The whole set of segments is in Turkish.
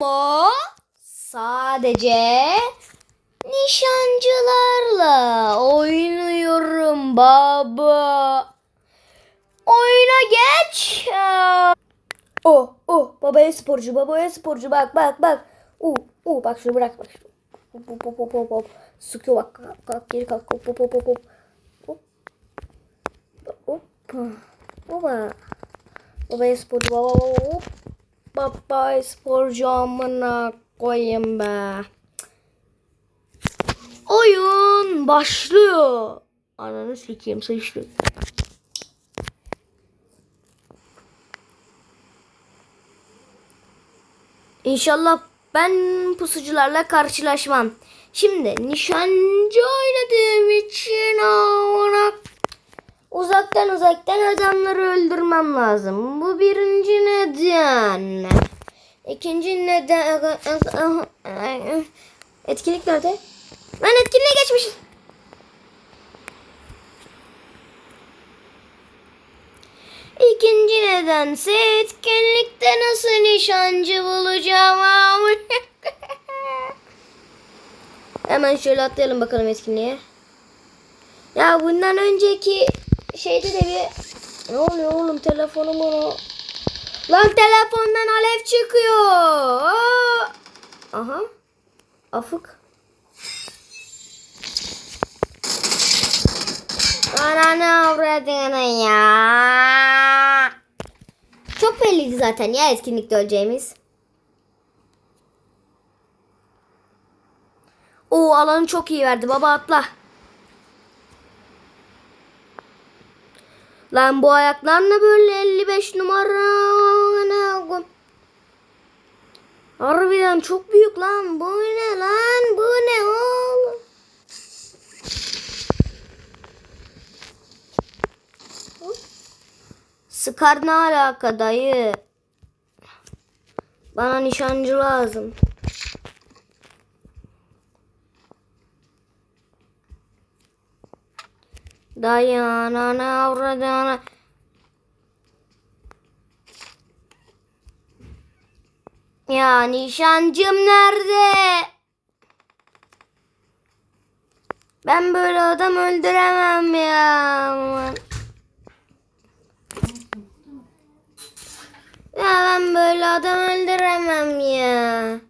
Bu sadece nişancılarla oynuyorum baba. Oyuna geç. Oh oh babaya sporcu babaya sporcu bak bak bak. Uh uh bak şunu bırak bak. şunu. Hop hop hop hop hop. Sıkıyor bak kalk, kalk geri kalk hop hop hop hop. Hop. Hop. Baba. Babaya sporcu baba baba hop. Baba sporcu amına koyayım be. Oyun başlıyor. Ananı sikeyim sıçtı. İnşallah ben pusucularla karşılaşmam. Şimdi nişancı oynadığım için ona uzaktan uzaktan adamları öldürmem lazım. Bu birinci neden. İkinci neden. Etkinlik nerede? Lan etkinliğe geçmişiz. İkinci nedense etkinlikte nasıl nişancı bulacağım? Hemen şöyle atlayalım bakalım etkinliğe. Ya bundan önceki şeyde de bir... Ne oluyor oğlum telefonumu... Lan telefondan alev çıkıyor. Aa! Aha. Afık. Ananı avradını ya. Çok belliydi zaten ya etkinlikte öleceğimiz. O alanı çok iyi verdi baba atla. Lan bu ayaklar ne böyle 55 numara. Harbiden çok büyük lan. Bu ne lan? Bu ne oğlum? Sıkar ne alaka dayı? Bana nişancı lazım. Dayı ananı avradı ana. Ya nişancım nerede? Ben böyle adam öldüremem ya. Ya ben böyle adam öldüremem ya.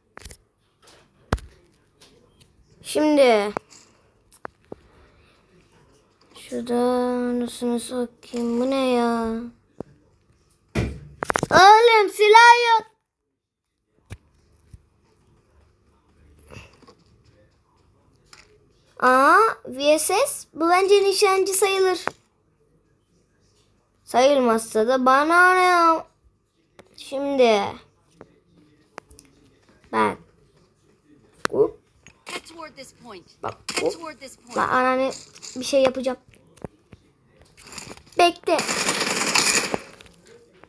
Şimdi. Şurada anasını sokayım. Bu ne ya? Oğlum silah yok. Aa, VSS bu bence nişancı sayılır. Sayılmazsa da bana ne ya? Şimdi. This point. Bak. Point. Ben anneanne bir şey yapacağım. Bekle.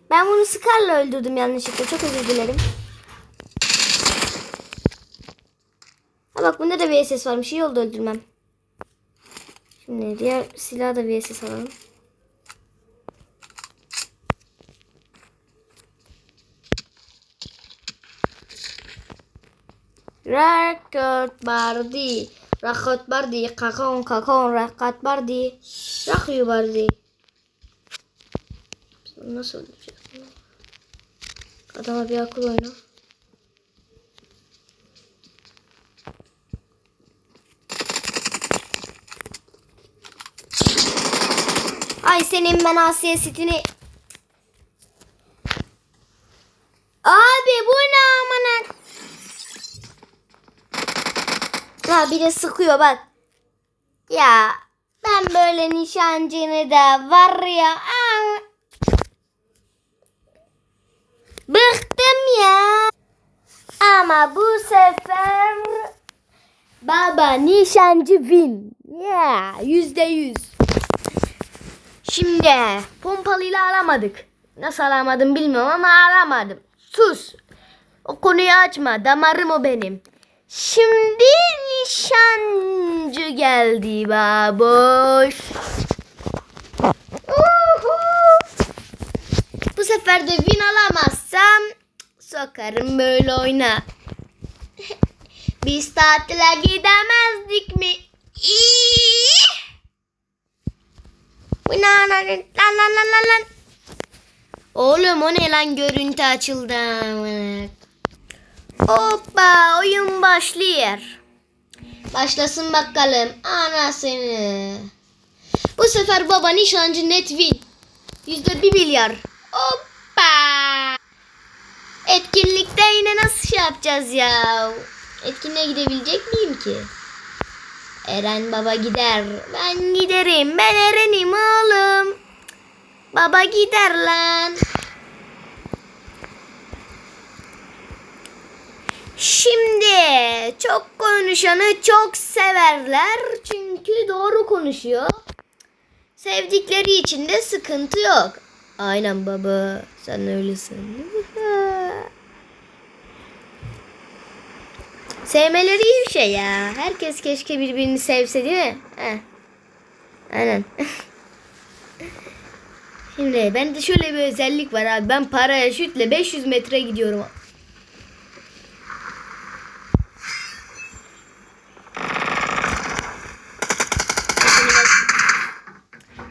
Ben bunu Scar'la öldürdüm yanlışlıkla. Çok özür dilerim. Ha bak bunda da VSS varmış. İyi oldu öldürmem. Şimdi diğer silahı da VSS alalım. Rakat bardi. Rakat bardi. Kakon kakon rakat bardi. Rakıyor bardi. Nasıl öldüreceğiz? Adama bir akıl oyna. Ay senin ben Asya sitini. Abi bu ne amına? Ha bir de sıkıyor bak. Ya ben böyle nişancını da var ya. aa. Bıktım ya. Ama bu sefer baba nişancı win. Ya yüzde yüz. Şimdi pompalıyla alamadık. Nasıl alamadım bilmiyorum ama alamadım. Sus. O konuyu açma. Damarım o benim. Şimdi nişancı geldi baboş. Uhu. Bu sefer de win alamazsam sokarım böyle oyna. Biz tatile gidemezdik mi? İyi. Lan lan lan lan lan. Oğlum o ne lan görüntü açıldı. Hoppa oyun başlıyor. Başlasın bakalım. Anasını. Bu sefer baba nişancı net win. Yüzde bir milyar. Hoppa. Etkinlikte yine nasıl şey yapacağız ya? Etkinliğe gidebilecek miyim ki? Eren baba gider. Ben giderim. Ben Eren'im oğlum. Baba gider lan. Şimdi çok konuşanı çok severler. Çünkü doğru konuşuyor. Sevdikleri için de sıkıntı yok. Aynen baba. Sen öylesin. Sevmeleri iyi bir şey ya. Herkes keşke birbirini sevse değil mi? Heh. Aynen. Şimdi bende şöyle bir özellik var abi. Ben paraşütle 500 metre gidiyorum.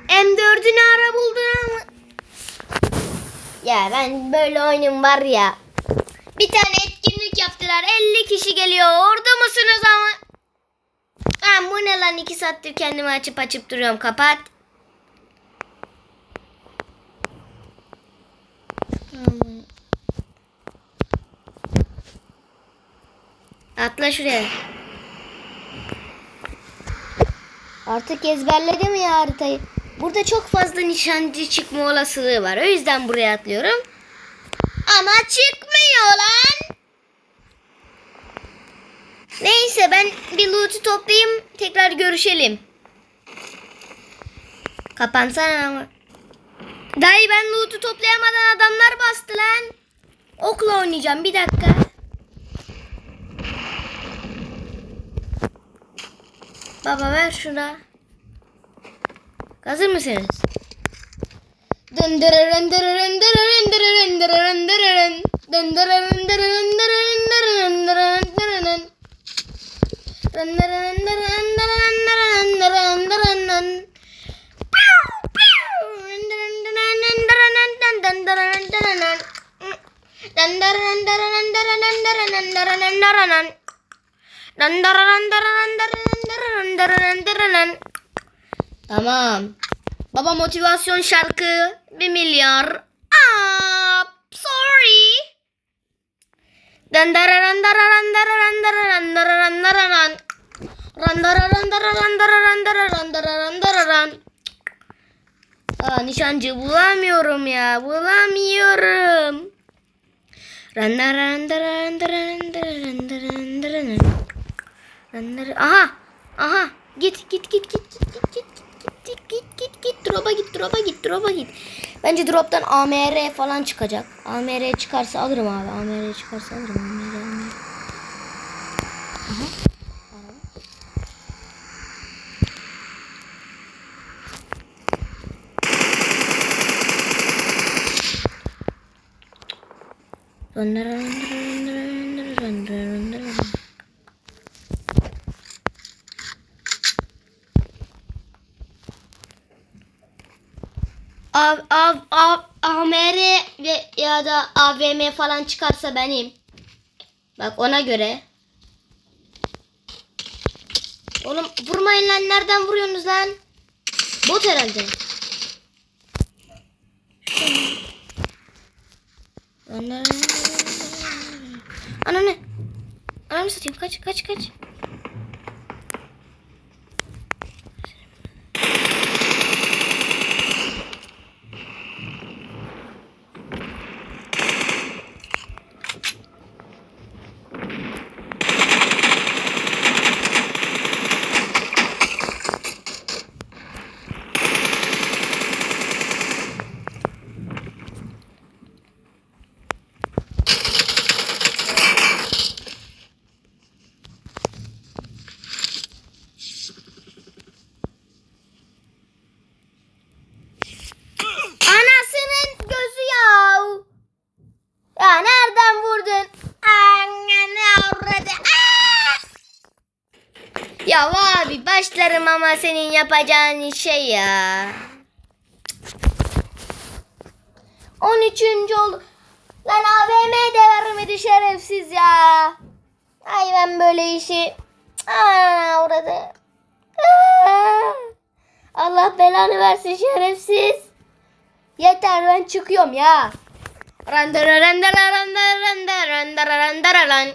M4'ünü ara buldun. Ya ben böyle oyunum var ya. Bir tane etkinlik yaptılar. 50 kişi geliyor. Orada mısınız ama? Lan bu ne lan? 2 saattir kendimi açıp açıp duruyorum. Kapat. Atla şuraya. Artık ezberledim ya haritayı. Burada çok fazla nişancı çıkma olasılığı var. O yüzden buraya atlıyorum. Ama çıkmıyor lan. Neyse ben bir loot'u toplayayım. Tekrar görüşelim. Kapansana ama. Dayı ben loot'u toplayamadan adamlar bastı lan. Okla oynayacağım bir dakika. Baba ver şuna. Hazır mısınız? Dındırırın dırırın dırırın dırırın dırırın dırırın. Dındırırın dırırın dırırın dırırın. Tamam. Baba motivasyon şarkı bir milyar. Aa, sorry. Dan dararan dararan dararan dararan dararan dararan. Dırırın. Tamam. Baba motivasyon şarkı 1 milyar. Aa, nişancı bulamıyorum ya. Bulamıyorum. Randararandararandararandarandaran. Randara- Aha. Aha. Git git git git git git git git git git git drop'a git drop'a git drop'a git. Bence drop'tan AMR falan çıkacak. AMR çıkarsa alırım abi. AMR çıkarsa alırım. AMR, AMR. Aha. Araba. Av, av, av, AMR ve ya da AVM falan çıkarsa benim. Bak ona göre. Oğlum vurmayın lan nereden vuruyorsunuz lan? Bot herhalde. Ana ne? Ana satayım? Kaç kaç kaç. Başlarım ama senin yapacağın şey ya. 13. oldu. Lan AVM de vermedi şerefsiz ya. Ay ben böyle işi. Aa, orada. Aa, Allah belanı versin şerefsiz. Yeter ben çıkıyorum ya. Randara randara randara randara randara randara lan.